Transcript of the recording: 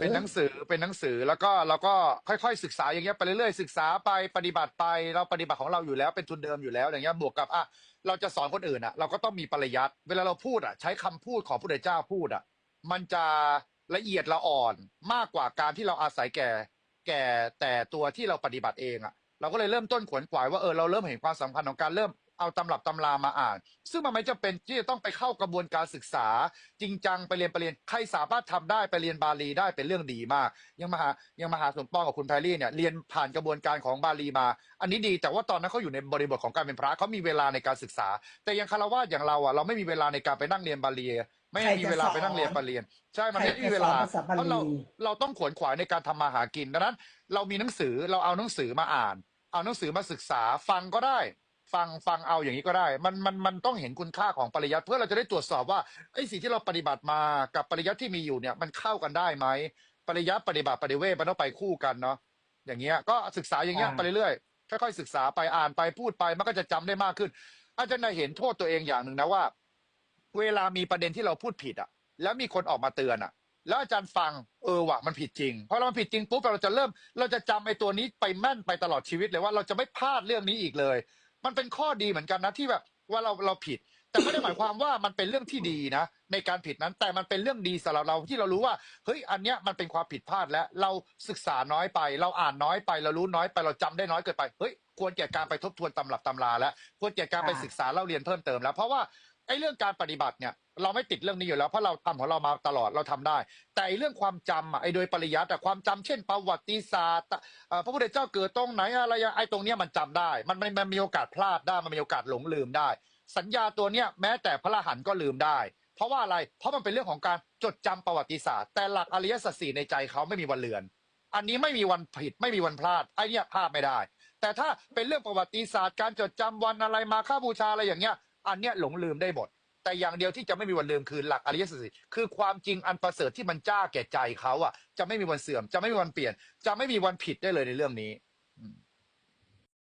เป็นหนังสือเป็นหนังสือแล้วก็เราก็ค่อยๆศึกษาอย่างเงี้ยไปเรื่อยๆศึกษาไปปฏิบัติไปเราปฏิบัติของเราอยู่แล้วเป็นทุนเดิมอยู่แล้วอย่างเงี้ยบวกกับอะเราจะสอนคนอื่นอะ เราก็ต้องมีปริยัติเวลาเราพูดอะ ใช้คำพูดของพระพุทธเจ้าพูดอะ มันจะละเอียดละอ่อนมากกว่าการที่เราอาศัยแก่ แก่แต่ตัวที่เราปฏิบัติเองอะ เราก็เลยเริ่มต้นขวนขวายว่าเออเราเริ่มเห็นความสำคัญของการเริ่ม เอาตำรับตำรามาอ่าน ซึ่งมันไม่จำเป็นที่จะต้องไปเข้ากระบวนการศึกษา จริงจังไปเรียนไปเรียนใครสามารถทำได้ไปเรียนบาลีได้เป็นเรื่องดีมาก ยังมหายังมหาสมปองกับคุณแพรรี่เนี่ยเรียนผ่านกระบวนการของบาลีมา อันนี้ดีแต่ว่าตอนนั้นเขาอยู่ในบริบทของการเป็นพระเขามีเวลาในการศึกษา แต่ยังคารวะอย่างเราอะเราไม่มีเวลาในการไปนั่งเรียนบาลีไม่มีเวลาไปนั่งเรียนบาลีใช่ มันไม่มีเวลาใครจะสอนภาษาบาลีเพราะเราเราต้องขวนขวายในการทำมาหากินดังนั้น เรามีหนังสือเราเอาหนังสือมาอ่าน เอาหนังสือมาศึกษาฟังก็ได้ ฟังฟังเอาอย่างนี้ก็ได้ มันมันมันต้องเห็นคุณค่าของปริยัติเพื่อเราจะได้ตรวจสอบว่าไอ้สิ่งที่เราปฏิบัติมากับปริยัติที่มีอยู่เนี่ยมันเข้ากันได้ไหมปริยัติปฏิบัติปฏิเวทมันต้องไปคู่กันเนาะอย่างเงี้ยก็ศึกษาอย่างเงี้ยอ่าไปเรื่อยๆค่อยๆศึกษาไปอ่านไปพูดไปมันก็จะจำได้มากขึ้น อาจารย์นายเห็นโทษตัวเองอย่างหนึ่งนะว่า เวลามีประเด็นที่เราพูดผิดอะ แล้วมีคนออกมาเตือนอะแล้วอาจารย์ฟังเออว่ะมันผิดจริงพอเรามันผิดจริงปุ๊บเราจะเริ่ม เราจะจำไอ้ตัวนี้ไปแม่นไปตลอดชีวิตเลยว่าเราจะไม่พลาดเรื่องนี้อีกเลย มันเป็นข้อดีเหมือนกันนะที่แบบว่าเราเราผิด แต่ไม่ได้หมายความว่ามันเป็นเรื่องที่ดีนะ ในการผิดนั้นแต่มันเป็นเรื่องดีสำหรับเราที่เรารู้ว่าเฮ้ยอันเนี้ยมันเป็นความผิดพลาดแล้วเราศึกษาน้อยไป เราอ่านน้อยไป เรารู้น้อยไปเราจำได้น้อยเกินไปเฮ้ยควรแก่การไปทบทวนตำรับตำราแล้วควรแก่การไปศึกษาเล่าเรียนเพิ่มเติมแล้ว เพราะว่าไอ้เรื่องการปฏิบัติเนี่ยเราไม่ติดเรื่องนี้อยู่แล้วเพราะเราทำของเรามาตลอดเราทำได้ แต่เรื่องความจำอะไอ้โดยปริยัติอะความจำเช่น ประวัติศาสตร์อ่อพระพุทธเจ้าเกิดตรงไหนอะไรย่างไอ้ตรงเนี้ยมันจำได้มันมันมันมีโอกาสพลาดได้มันมีโอกาสหลงลืมได้ สัญญาตัวเนี้ยแม้แต่พระรหันต์ก็ลืมได้ เพราะว่าอะไรเพราะมันเป็นเรื่องของการจดจำประวัติศาสตร์ แต่หลักอริยสัจสี่ในใจเขาไม่มีวันเลือน อันนี้ไม่มีวันผิดไม่มีวันพลาดไอ้เนี่ยพลาดไม่ได้ แต่ถ้าเป็นเรื่องประวัติศาสตร์การจดจำวันอะไรมาค่าบูชาอะไรอย่างเงี้ย อันเนี้ยหลงลืมได้หมด แต่อย่างเดียวที่จะไม่มีวันลืมคือหลักอริยสัจสี่คือความจริงอันประเสริฐที่มันจ้าแก่ใจเขาอะ จะไม่มีวันเสื่อม จะไม่มีวันเปลี่ยน จะไม่มีวันผิดได้เลยในเรื่องนี้